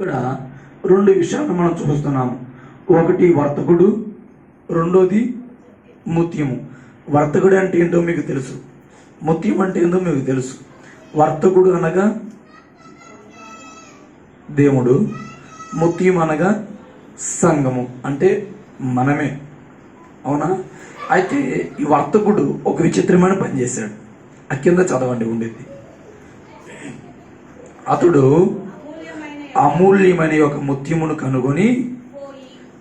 ఇక్కడ రెండు విషయాలు మనం చూస్తున్నాము ఒకటి వర్తకుడు రెండోది ముత్యము. వర్తకుడు అంటే ఏంటో మీకు తెలుసు. ముత్యం అంటే ఏంటో మీకు తెలుసు. వర్తకుడు అనగా దేవుడు ముత్యం అనగా సంఘము అంటే మనమే. అవునా? అయితే ఈ వర్తకుడు ఒక విచిత్రమైన పని చేశాడు. ఆ కింద చదవండి ఉండేది అతడు అమూల్యమైన ఒక ముత్యమును కనుగొని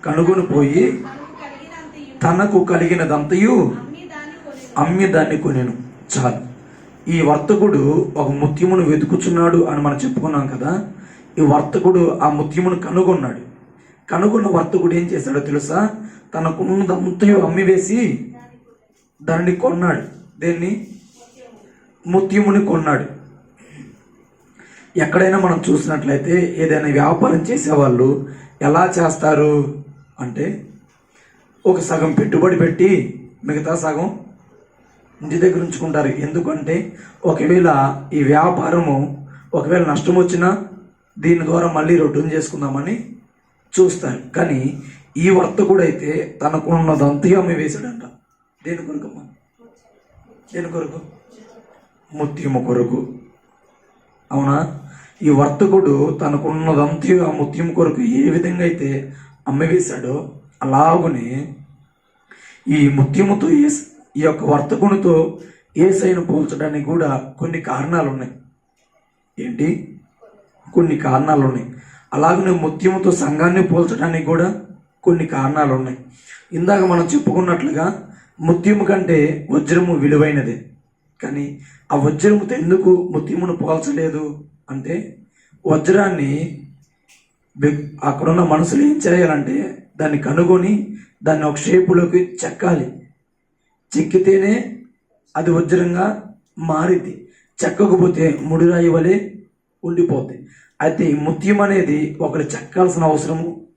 కనుగొని పోయి తనకు కలిగినదంతయు అమ్మి దాన్ని కొనేను. చాలు. ఈ వర్తకుడు ఒక ముత్యమును వెతుకుచున్నాడు అని మనం చెప్పుకున్నాం కదా. ఈ వర్తకుడు ఆ ముత్యమును కనుగొన్నాడు. కనుగొన్న వర్తకుడు ఏం చేశాడో తెలుసా? తనకున్నదంతయు అమ్మి వేసి దానిని కొన్నాడు. దేన్ని? ముత్యముని కొన్నాడు. ఎక్కడైనా మనం చూసినట్లయితే ఏదైనా వ్యాపారం చేసేవాళ్ళు ఎలా చేస్తారు అంటే ఒక సగం పెట్టుబడి పెట్టి మిగతా సగం ఇంటి దగ్గర ఉంచుకుంటారు. ఎందుకంటే ఒకవేళ ఈ వ్యాపారము ఒకవేళ నష్టం వచ్చినా దీని ద్వారా మళ్ళీ రొట్టెను చేసుకుందామని చూస్తారు. కానీ ఈ వర్తకుడు అయితే తనకున్నదంతగా అమ్మి వేశాడంట. దేని కొరకమ్మా దేని కొరకు? ముత్యము కొరకు. అవునా? ఈ వర్తకుడు తనకున్నదంతా ఆ ముత్యం కొరకు ఏ విధంగా అయితే అమ్మవేశాడో అలాగునే ఈ ముత్యముతో ఏ ఈ యొక్క వర్తకునితో ఏసైను పోల్చడానికి కూడా కొన్ని కారణాలు ఉన్నాయి ఏంటి? కొన్ని కారణాలు ఉన్నాయి అలాగనే ముత్యముతో సంఘాన్ని పోల్చడానికి కూడా కొన్ని కారణాలు ఉన్నాయి ఇందాక మనం చెప్పుకున్నట్లుగా ముత్యము కంటే వజ్రము విలువైనది. కానీ ఆ వజ్రముతో ఎందుకు ముత్యమును పోల్చలేదు? అంటే వజ్రాన్ని అక్కడున్న మనసులు ఏం చేయాలంటే దాన్ని కనుగొని దాన్ని ఒక షేపులోకి చెక్కాలి. చెక్కితేనే అది వజ్రంగా మారింది చెక్కకపోతే ముడిరాయి వలె ఉండిపోతుంది అయితే ఈ ముత్యం అనేది ఒకరు చెక్కాల్సిన అవసరము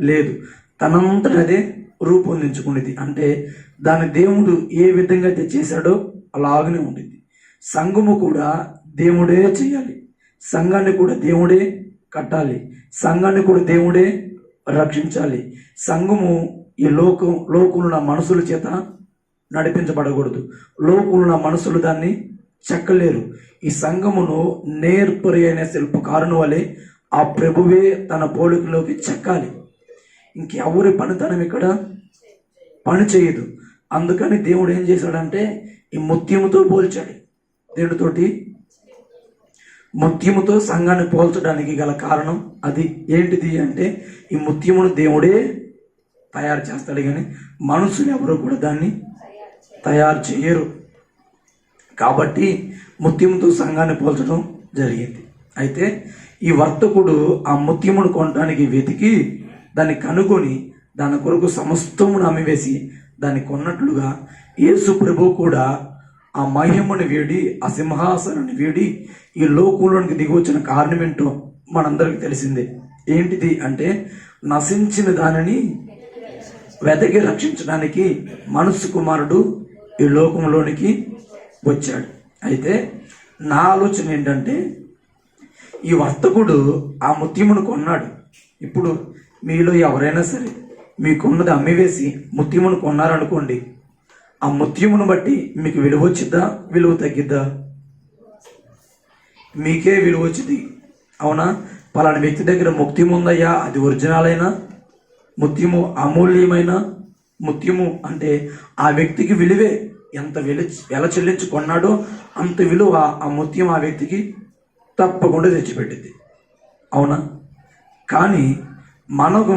లేదు. తనంతట అదే రూపొందించుకునేది. అంటే దాని దేవుడు ఏ విధంగా అయితే చేశాడో అలాగనే ఉండింది సంఘము కూడా దేవుడే చేయాలి. సంఘాన్ని కూడా దేవుడే కట్టాలి. సంఘాన్ని కూడా దేవుడే రక్షించాలి. సంఘము ఈ లోకం లోకులున్న మనుషుల చేత నడిపించబడకూడదు. లోకులున్న మనుషులు దాన్ని చెక్కలేరు. ఈ సంఘమును నేర్పరి అయిన శిల్పకారుని వలె ఆ ప్రభువే తన పోలికలోకి చెక్కాలి. ఇంకెవరి పనితనం ఇక్కడ పని చేయదు. అందుకని దేవుడు ఏం చేశాడంటే ఈ ముత్యముతో పోల్చాడు. దేనితోటి? ముత్యముతో సంఘాన్ని పోల్చడానికి గల కారణం అది ఏంటిది అంటే ఈ ముత్యమును దేవుడే తయారు చేస్తాడు కానీ మనుషులు ఎవరు కూడా దాన్ని తయారు చేయరు. కాబట్టి ముత్యముతో సంఘాన్ని పోల్చడం జరిగింది. అయితే ఈ వర్తకుడు ఆ ముత్యమును కొనడానికి వెతికి దాన్ని కనుగొని దాని కొరకు సమస్తమును అమ్మివేసి దాన్ని కొన్నట్లుగా యేసు ప్రభు కూడా ఆ మహిమను వీడి ఆ సింహాసనాన్ని వీడి ఈ లోకంలోనికి దిగొచ్చిన కారణం ఏంటో మనందరికి తెలిసిందే. ఏంటిది అంటే నశించిన దానిని వెతకి రక్షించడానికి మనస్సు కుమారుడు ఈ లోకంలోనికి వచ్చాడు. అయితే నా ఆలోచన ఏంటంటే ఈ వర్తకుడు ఆ ముత్యమును కొన్నాడు. ఇప్పుడు మీలో ఎవరైనా సరే మీకున్నది అమ్మివేసి ముత్యమును కొన్నారనుకోండి ఆ ముత్యమును బట్టి మీకు విలువ వచ్చిద్దా? విలువ తగ్గిద్దా? మీకే విలువ వచ్చింది. అవునా? పలానా వ్యక్తి దగ్గర ముత్యం ఉందయ్యా అది ఒరిజినల్ అయినా ముత్యము అమూల్యమైన? ముత్యము అంటే ఆ వ్యక్తికి విలువే. ఎంత విలు ఎలా చెల్లించి కొన్నాడో అంత విలువ ఆ ముత్యం ఆ వ్యక్తికి తప్పకుండా తెచ్చిపెట్టింది. అవునా? కానీ మనకు